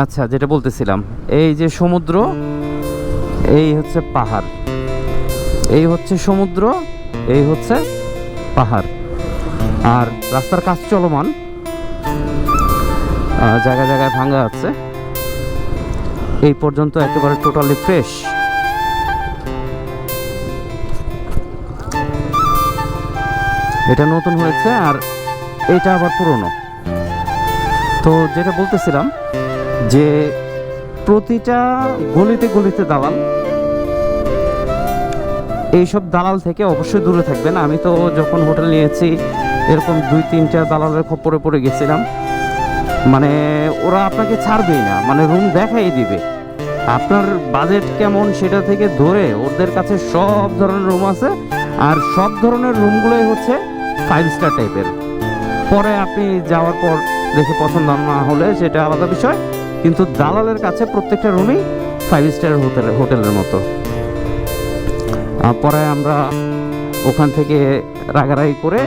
আচ্ছা যেটা বলতেছিলাম, এই যে সমুদ্র, এই হচ্ছে পাহাড়। এই হচ্ছে সমুদ্র, এই হচ্ছে পাহাড়। আর রাস্তার কাজ চলমান। জায়গায় জায়গায় ভাঙা আছে। এই পর্যন্ত একেবারে টোটালি ফ্রেশ। এটা নতুন হয়েছে আর এটা আবার পুরনো। তো যেটা বলতেছিলাম যে প্রতিটা গলিতে গলিতে দালাল, এইসব দালাল থেকে অবশ্যই দূরে থাকবেন। আমি তো যখন হোটেল নিয়েছি, এরকম দুই তিনটা দালালের খপ্পরে পড়ে গেছিলাম। মানে ওরা আপনাকে ছাড়বেই না মানে রুম দেখাই দিবে। আপনার বাজেট কেমন সেটা থেকে ধরে ওদের কাছে সব ধরনের রুম আছে, আর সব ধরনের রুমগুলোই হচ্ছে ফাইভ স্টার টাইপের পরে আপনি যাওয়ার পর দেখে পছন্দ না হলে সেটা আলাদা বিষয়। কিন্তু দালালের কাছে প্রত্যেকটা রুমই ফাইভ স্টার হোটেল হোটেলের মতো। পরে আমরা ওখান থেকে রাগারাগি করে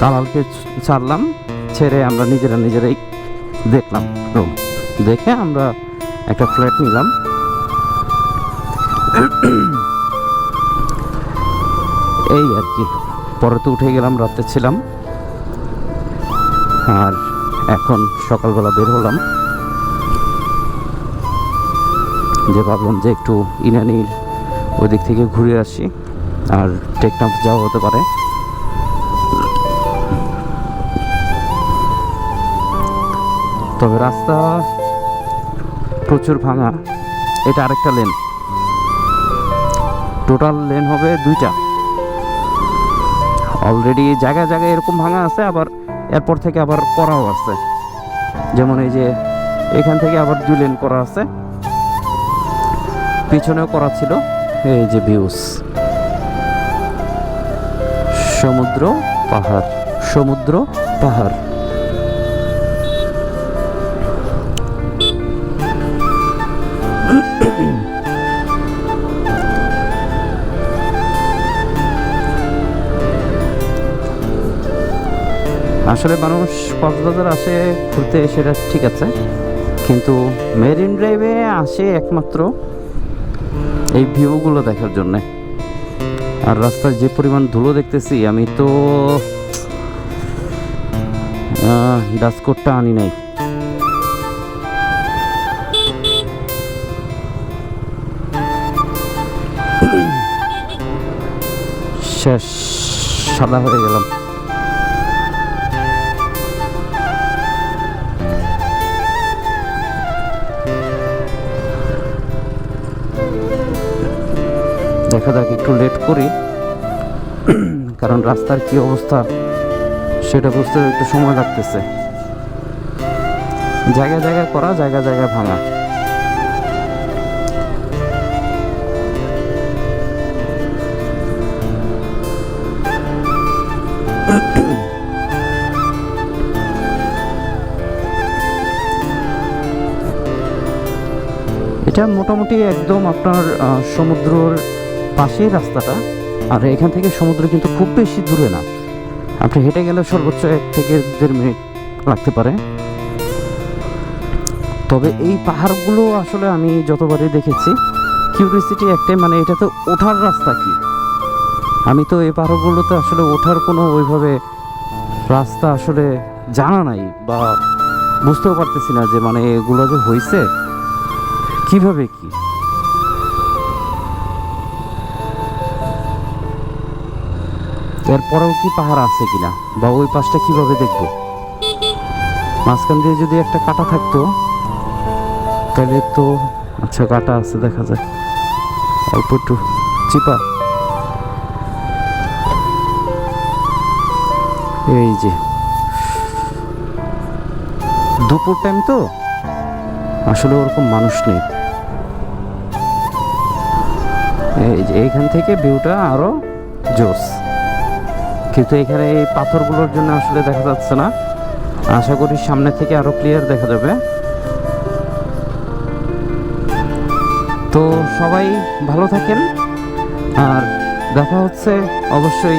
দালালকে ছাড়লাম, ছেড়ে আমরা নিজেরা নিজেরাই দেখলাম রুম দেখে আমরা একটা ফ্ল্যাট নিলাম। এই আর কি। পরে তো উঠে গেলাম, রাতে ছিলাম। আর এখন সকালবেলা বের হলাম। যে ভাবলাম যে একটু ইনানির ওই দিক থেকে ঘুরে আসি, আর টেকনাফ যাওয়া হতে পারে। তবে রাস্তা প্রচুর ভাঙা। এটা আরেকটা লেন টোটাল লেন হবে দুইটা। অলরেডি জায়গায় জায়গায় এরকম ভাঙা আছে, আবার এরপর থেকে আবার করাও আছে। যেমন এই যে এখান থেকে আবার দুই লেন করা আছে। পিছনেও করা ছিল এই যে ভিউস। সমুদ্র, পাহাড়। সমুদ্র, পাহাড়। আসলে মানুষ কক্সবাজার আসে, ঘুরতে সেটা ঠিক আছে। কিন্তু মেরিন ড্রাইভে আসে একমাত্র এই ভিউগুলো দেখার জন্যে। আর রাস্তায় যে পরিমাণ ধুলো দেখতেছি, আমি তো ডাস্টকোটটা আনি নাই। শেষ, সাদা হয়ে গেলাম। দেখা যাক, একটু লেট করি। কারণ রাস্তার কি অবস্থা, সেটা বুঝতে একটু সময় লাগতেছে। জায়গা জায়গা করা, জায়গা জায়গায় ভাঙা। এটা মোটামুটি একদম আপনার সমুদ্রর পাশেই রাস্তাটা। আর এখান থেকে সমুদ্র কিন্তু খুব বেশি দূরে না। আপনি হেঁটে গেলে সর্বোচ্চ এক থেকে দেড় মিনিট লাগতে পারে। তবে এই পাহাড়গুলো আসলে আমি যতবারই দেখেছি কিউরিয়াসিটি একটাই মানে এটা তো ওঠার রাস্তা কি? আমি তো এই পাহাড়গুলোতে আসলে ওঠার কোনো ওইভাবে রাস্তা আসলে জানা নাই বা বুঝতেও পারতেছি না যে মানে এগুলো যে হয়েছে কীভাবে কি? এরপরেও কি পাহাড় আছে কিনা? বা ওই পাশটা কীভাবে দেখব? মাঝখান দিয়ে যদি একটা কাটা থাকতো, তাহলে তো আচ্ছা কাটা আছে, দেখা যায় অল্প একটু চিপা। এই যে। দুপুর টাইম তো? আসলে ওরকম মানুষ নেই। এই যে এইখান থেকে ভিউটা আরও জোস। কিন্তু এখানে এই পাথরগুলোর জন্য আসলে দেখা যাচ্ছে না। আশা করি সামনে থেকে আরও ক্লিয়ার দেখা যাবে। তো সবাই ভালো থাকেন। আর দেখা হচ্ছে অবশ্যই